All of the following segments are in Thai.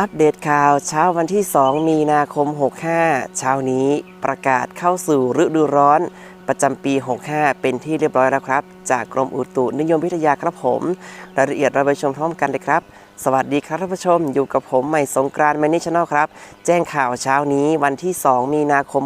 อัปเดตข่าวเช้าวันที่ 2 มีนาคม 65 เช้านี้ประกาศเข้าสู่ฤดูร้อน ประจำปี 65 เป็นที่เรียบร้อยแล้วครับ จากกรมอุตุนิยมวิทยาครับผม รายละเอียดเราไปชมพร้อมกันเลยครับ สวัสดีครับท่านผู้ชม อยู่กับผมใหม่สงกรานต์แมนนี่ชแนลครับ แจ้งข่าวเช้านี้วันที่ 2 มีนาคม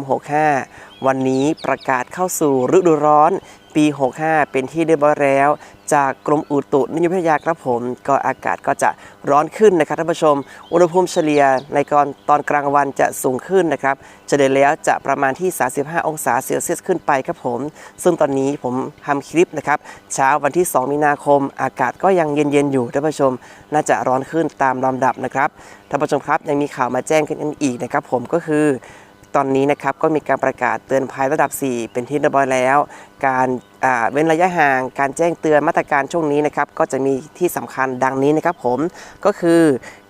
65 วันนี้ประกาศเข้าสู่ฤดูร้อนปี 65 เป็นที่เรียบร้อยแล้ว จากกรมอุตุนิยมวิทยาครับผม ก็อากาศก็จะร้อนขึ้นนะครับท่านผู้ชม อุณหภูมิเฉลี่ยในตอนตอนกลางวันจะสูงขึ้นนะครับ เฉลี่ยแล้วจะประมาณที่ 35 องศาเซลเซียสขึ้นไปครับผม ซึ่งตอนนี้ผมทำคลิปนะครับเช้าวันที่ 2 มีนาคม อากาศก็ยังเย็นๆอยู่ท่านผู้ชม น่าจะร้อนขึ้นตามลำดับนะครับท่านผู้ชมครับยังมีข่าวมาแจ้งกันอีกนะครับผมก็คือ ตอนนี้นะครับก็มีการประกาศเตือนภัยระดับ 4 เป็นที่เรียบร้อยแล้ว การเว้นระยะห่าง การแจ้งเตือนมาตรการช่วงนี้นะครับก็จะมีที่สำคัญดังนี้นะครับผมก็คือ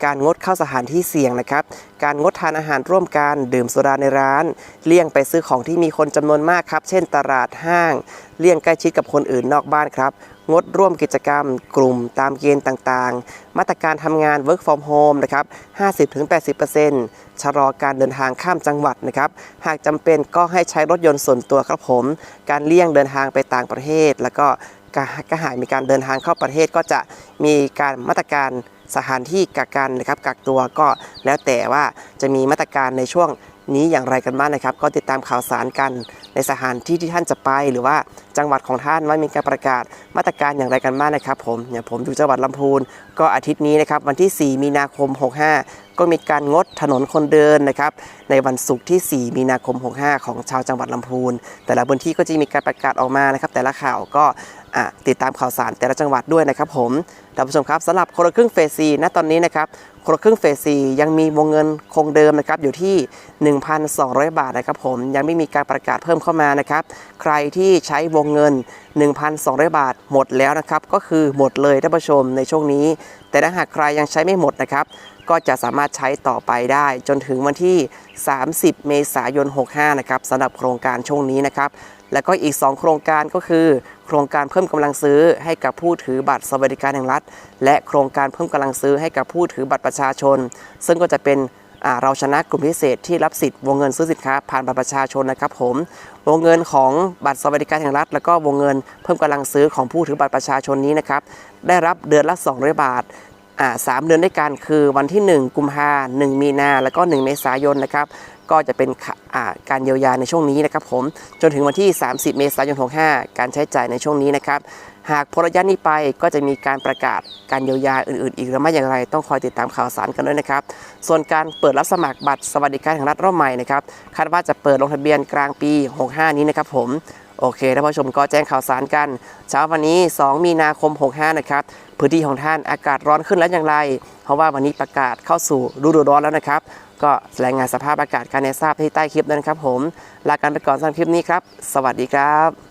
การงดเข้าสถานที่เสี่ยงนะครับ การงดทานอาหารร่วมกันดื่มสุราในร้าน เลี่ยงไปซื้อของที่มีคนจำนวนมากครับ เช่นตลาดห้าง เลี่ยงใกล้ชิดกับคนอื่นนอกบ้านครับ งดร่วมกิจกรรม กลุ่มตามเกณฑ์ต่างๆ มาตรการทำงาน work from home นะครับ 50-80%ชะลอการเดินทางข้ามจังหวัดนะครับ หากจำเป็นก็ให้ใช้รถยนต์ส่วนตัวครับผม การเลี่ยงเดินทางไปต่างประเทศ แล้วก็ก็หากมีการเดินทางเข้าประเทศก็จะมีการมาตรการสถานที่กักกันนะครับกักตัวก็แล้วแต่ว่าจะมีมาตรการในช่วง นี้อย่างไรกันบ้างนะครับ ก็ติดตามข่าวสารกันในสถานที่ที่ท่านจะไป หรือว่าจังหวัดของท่านว่ามีการประกาศมาตรการอย่างไรกันบ้างนะครับ ผมอย่างผมอยู่จังหวัดลำพูน ก็อาทิตย์นี้นะครับวันที่ 4 มีนาคม 65 ก็มีการงดถนนคนเดินนะครับในวันศุกร์ที่ 4 มีนาคม 65 ของชาวจังหวัดลำพูน แต่ละพื้นที่ก็จะมีการประกาศออกมานะครับ แต่ละข่าวก็ ติดตามข่าวสารแต่ละจังหวัดด้วยนะครับผมท่านผู้ชมครับสำหรับคนละครึ่งเฟสซีณตอนนี้นะครับคนละครึ่งเฟสซียังมีวงเงินคงเดิมนะครับอยู่ที่ 1,200 บาทนะครับผมยังไม่มีการประกาศเพิ่มเข้ามานะครับใครที่ใช้วงเงิน 1,200 บาทหมดแล้วนะครับก็คือหมดเลยท่านผู้ชมในช่วงนี้ แต่ถ้าหากใครยังใช้ไม่หมดนะครับ ก็จะสามารถใช้ต่อไปได้ จนถึงวันที่ 30 เมษายน 65 นะครับสำหรับโครงการช่วงนี้นะครับ แล้วก็อีก 2 โครงการก็คือ โครงการเพิ่มกำลังซื้อให้กับผู้ถือบัตรสวัสดิการแห่งรัฐ และโครงการเพิ่มกำลังซื้อให้กับผู้ถือบัตรประชาชน ซึ่งก็จะเป็นเราชนะกลุ่มพิเศษที่รับสิทธิ์วงเงินซื้อสินค้าผ่านบัตรประชาชนนะครับผม วงเงินของบัตรสวัสดิการแห่งรัฐ แล้วก็วงเงินเพิ่มกำลังซื้อของผู้ถือบัตรประชาชนนี้นะครับได้รับเดือนละ200บาท สามเดือนด้วยกันคือวันที่ 1 กุมภาหนึ่งมีนา แล้วก็ 1 เมษายนนะครับ ก็จะเป็นการเยียวยาในช่วงนี้นะครับผมจนถึงวันที่ 30 เมษายน 65 การใช้จ่ายในช่วงนี้นะครับหากพ้นระยะนี้ไปก็จะมีการประกาศการเยียวยาอื่นๆ อีกหรือไม่อย่างไร ต้องคอยติดตามข่าวสารกันด้วยนะครับ ส่วนการเปิดรับสมัครบัตรสวัสดิการแห่งรัฐรอบใหม่นะครับคาดว่าจะเปิดลงทะเบียนกลางปี 65 นี้นะครับผมโอเคท่านผู้ชมก็แจ้งข่าวสารกัน เช้าวันนี้ 2 มีนาคม 65 นะครับพื้นที่ของท่านอากาศร้อนขึ้นแล้วอย่างไร เพราะว่าวันนี้ประกาศเข้าสู่ฤดูร้อนแล้วนะครับ ก็รายงานสภาพอากาศการในทราบที่ใต้คลิปนั้นครับผม ลากันไปก่อนสำหรับคลิปนี้ครับ สวัสดีครับ